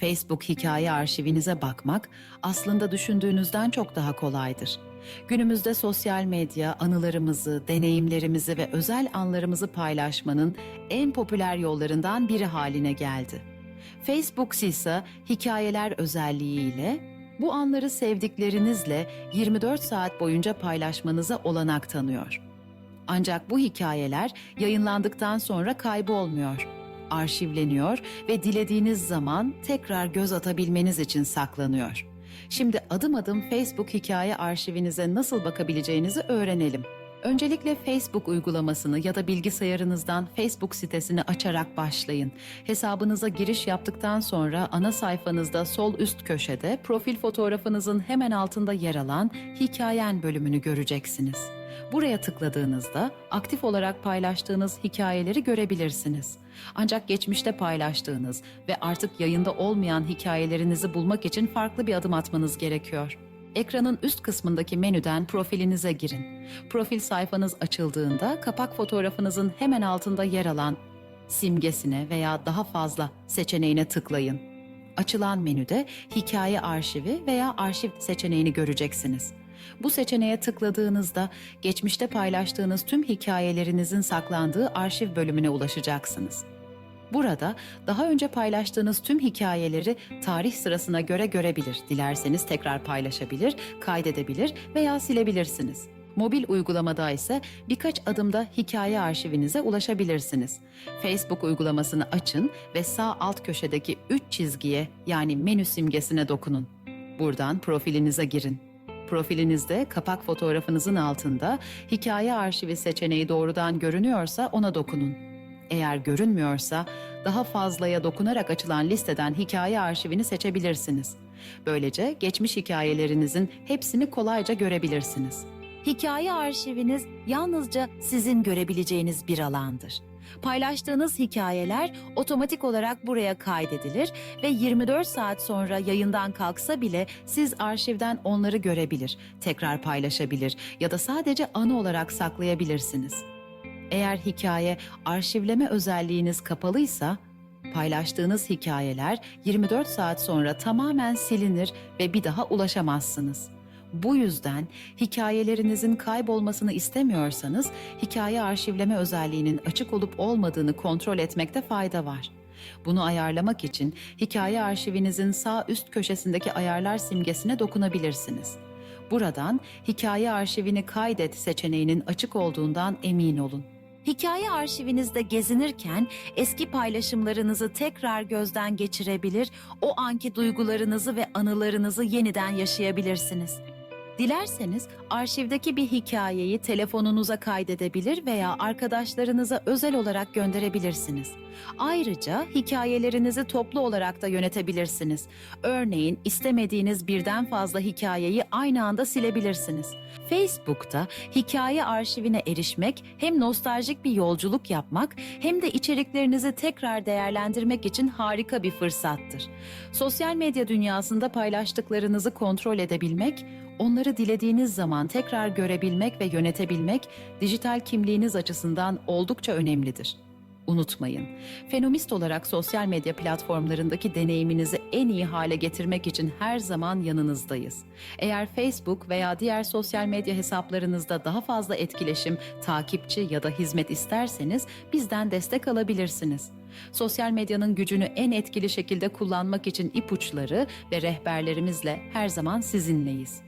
Facebook hikaye arşivinize bakmak aslında düşündüğünüzden çok daha kolaydır. Günümüzde sosyal medya anılarımızı, deneyimlerimizi ve özel anlarımızı paylaşmanın en popüler yollarından biri haline geldi. Facebook ise hikayeler özelliğiyle bu anları sevdiklerinizle 24 saat boyunca paylaşmanıza olanak tanıyor. Ancak bu hikayeler yayınlandıktan sonra kaybolmuyor, arşivleniyor ve dilediğiniz zaman tekrar göz atabilmeniz için saklanıyor. Şimdi adım adım Facebook hikaye arşivinize nasıl bakabileceğinizi öğrenelim. Öncelikle Facebook uygulamasını ya da bilgisayarınızdan Facebook sitesini açarak başlayın. Hesabınıza giriş yaptıktan sonra ana sayfanızda sol üst köşede profil fotoğrafınızın hemen altında yer alan Hikayen bölümünü göreceksiniz. Buraya tıkladığınızda aktif olarak paylaştığınız hikayeleri görebilirsiniz. Ancak geçmişte paylaştığınız ve artık yayında olmayan hikayelerinizi bulmak için farklı bir adım atmanız gerekiyor. Ekranın üst kısmındaki menüden profilinize girin. Profil sayfanız açıldığında kapak fotoğrafınızın hemen altında yer alan simgesine veya daha fazla seçeneğine tıklayın. Açılan menüde hikaye arşivi veya arşiv seçeneğini göreceksiniz. Bu seçeneğe tıkladığınızda geçmişte paylaştığınız tüm hikayelerinizin saklandığı arşiv bölümüne ulaşacaksınız. Burada daha önce paylaştığınız tüm hikayeleri tarih sırasına göre görebilir. Dilerseniz tekrar paylaşabilir, kaydedebilir veya silebilirsiniz. Mobil uygulamada ise birkaç adımda hikaye arşivinize ulaşabilirsiniz. Facebook uygulamasını açın ve sağ alt köşedeki 3 çizgiye yani menü simgesine dokunun. Buradan profilinize girin. Profilinizde kapak fotoğrafınızın altında hikaye arşivi seçeneği doğrudan görünüyorsa ona dokunun. Eğer görünmüyorsa daha fazlaya dokunarak açılan listeden hikaye arşivini seçebilirsiniz. Böylece geçmiş hikayelerinizin hepsini kolayca görebilirsiniz. Hikaye arşiviniz yalnızca sizin görebileceğiniz bir alandır. Paylaştığınız hikayeler otomatik olarak buraya kaydedilir ve 24 saat sonra yayından kalksa bile siz arşivden onları görebilir, tekrar paylaşabilir ya da sadece anı olarak saklayabilirsiniz. Eğer hikaye arşivleme özelliğiniz kapalıysa, paylaştığınız hikayeler 24 saat sonra tamamen silinir ve bir daha ulaşamazsınız. Bu yüzden hikayelerinizin kaybolmasını istemiyorsanız hikaye arşivleme özelliğinin açık olup olmadığını kontrol etmekte fayda var. Bunu ayarlamak için hikaye arşivinizin sağ üst köşesindeki ayarlar simgesine dokunabilirsiniz. Buradan hikaye arşivini kaydet seçeneğinin açık olduğundan emin olun. Hikaye arşivinizde gezinirken eski paylaşımlarınızı tekrar gözden geçirebilir, o anki duygularınızı ve anılarınızı yeniden yaşayabilirsiniz. Dilerseniz arşivdeki bir hikayeyi telefonunuza kaydedebilir veya arkadaşlarınıza özel olarak gönderebilirsiniz. Ayrıca hikayelerinizi toplu olarak da yönetebilirsiniz. Örneğin istemediğiniz birden fazla hikayeyi aynı anda silebilirsiniz. Facebook'ta hikaye arşivine erişmek hem nostaljik bir yolculuk yapmak hem de içeriklerinizi tekrar değerlendirmek için harika bir fırsattır. Sosyal medya dünyasında paylaştıklarınızı kontrol edebilmek, onları dilediğiniz zaman tekrar görebilmek ve yönetebilmek dijital kimliğiniz açısından oldukça önemlidir. Unutmayın, fenomist olarak sosyal medya platformlarındaki deneyiminizi en iyi hale getirmek için her zaman yanınızdayız. Eğer Facebook veya diğer sosyal medya hesaplarınızda daha fazla etkileşim, takipçi ya da hizmet isterseniz bizden destek alabilirsiniz. Sosyal medyanın gücünü en etkili şekilde kullanmak için ipuçları ve rehberlerimizle her zaman sizinleyiz.